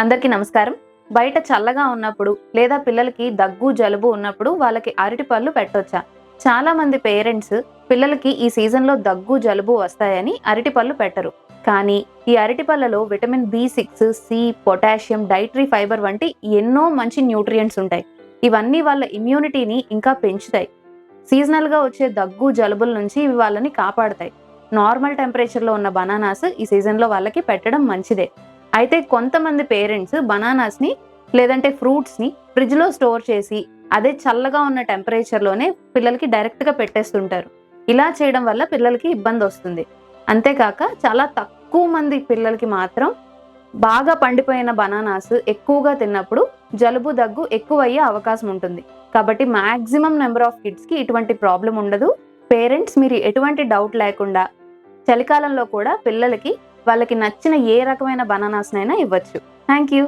అందరికీ నమస్కారం. బయట చల్లగా ఉన్నప్పుడు లేదా పిల్లలకి దగ్గు జలుబు ఉన్నప్పుడు వాళ్ళకి అరటి పళ్ళు పెట్టొచ్చా? చాలా మంది పేరెంట్స్ పిల్లలకి ఈ సీజన్లో దగ్గు జలుబు వస్తాయని అరటి పళ్ళు పెట్టరు. కానీ ఈ అరటి పళ్ళలో vitamin B six C potassium dietary fibre వంటి ఎన్నో మంచి న్యూట్రియంట్స్ ఉంటాయి. ఇవన్నీ వాళ్ళ ఇమ్యూనిటీని ఇంకా పెంచుతాయి. సీజనల్గా వచ్చే దగ్గు జలుబుల నుంచి ఇవి వాళ్ళని కాపాడతాయి. నార్మల్ టెంపరేచర్లో ఉన్న బనానాస్ ఈ సీజన్లో వాళ్ళకి పెట్టడం మంచిదే. అయితే కొంతమంది పేరెంట్స్ బనానాస్ని లేదంటే ఫ్రూట్స్ని ఫ్రిడ్జ్లో స్టోర్ చేసి అదే చల్లగా ఉన్న టెంపరేచర్లోనే పిల్లలకి డైరెక్ట్గా పెట్టేస్తుంటారు. ఇలా చేయడం వల్ల పిల్లలకి ఇబ్బంది వస్తుంది. అంతేకాక చాలా తక్కువ మంది పిల్లలకి మాత్రం బాగా పండిపోయిన బనానాస్ ఎక్కువగా తిన్నప్పుడు జలుబు దగ్గు ఎక్కువ అయ్యే అవకాశం ఉంటుంది. కాబట్టి మ్యాక్సిమం నెంబర్ ఆఫ్ కిడ్స్కి ఇటువంటి ప్రాబ్లం ఉండదు. పేరెంట్స్ మీరు ఎటువంటి డౌట్ లేకుండా చలికాలంలో కూడా పిల్లలకి వాళ్ళకి నచ్చిన ఏ రకమైన బనానాస్నైనా ఇవ్వచ్చు. Thank you